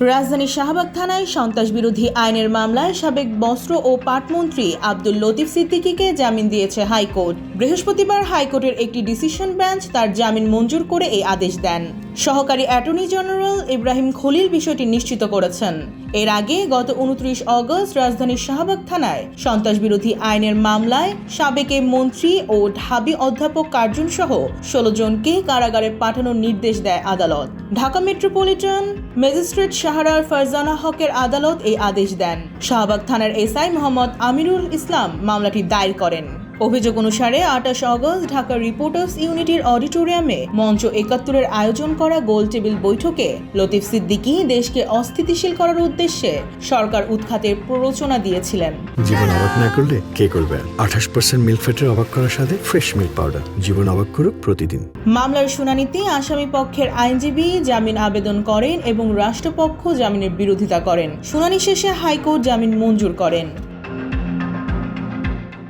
রাজধানীর শাহবাগ থানায় সন্ত্রাস বিরোধী আইনের মামলায় সাবেক বস্ত্র ও পাটমন্ত্রী আব্দুল লতিফ সিদ্দিকীকে জামিন দিয়েছে হাইকোর্ট। বৃহস্পতিবার হাইকোর্টের একটি ডিসিশন বেঞ্চ তার জামিন মঞ্জুর করে এই আদেশ দেন। সহকারী অ্যাটর্নি জেনারেল ইব্রাহিম খলিল বিষয়টি নিশ্চিত করেছেন। এর আগে গত উনত্রিশ অগস্ট রাজধানীর শাহবাগ থানায় সন্ত্রাস বিরোধী আইনের মামলায় সাবেক মন্ত্রী ও ঢাবি অধ্যাপক কার্জন সহ ষোলো জনকে কারাগারে পাঠানোর নির্দেশ দেয় আদালত। ঢাকা মেট্রোপলিটন ম্যাজিস্ট্রেট শাহরার ফারজানা হকের আদালত এই আদেশ দেন। শাহবাগ থানার এসআই মোহাম্মদ আমিরুল ইসলাম মামলাটি দায়ের করেন। অভিযোগ অনুসারে আঠাশ অগস্ট ঢাকা রিপোর্টার্স ইউনিটির অডিটোরিয়ামে মঞ্চ একাত্তরের আয়োজন করা গোল টেবিল বৈঠকে লতিফ সিদ্দিকী দেশকে অস্থিতিশীল করার উদ্দেশ্যে সরকার উৎখাতের প্ররোচনা দিয়েছিলেন। জীবন অবাক না করলে কে করবে? আঠাশ পার্সেন্ট মিল্ক ফ্যাটের অবাক করার সাথে ফ্রেশ মিল্ক পাউডার জীবন অবাক করুক প্রতিদিন। মামলার শুনানিতে আসামি পক্ষের আইনজীবী জামিন আবেদন করেন এবং রাষ্ট্রপক্ষ জামিনের বিরোধিতা করেন। শুনানি শেষে হাইকোর্ট জামিন মঞ্জুর করেন।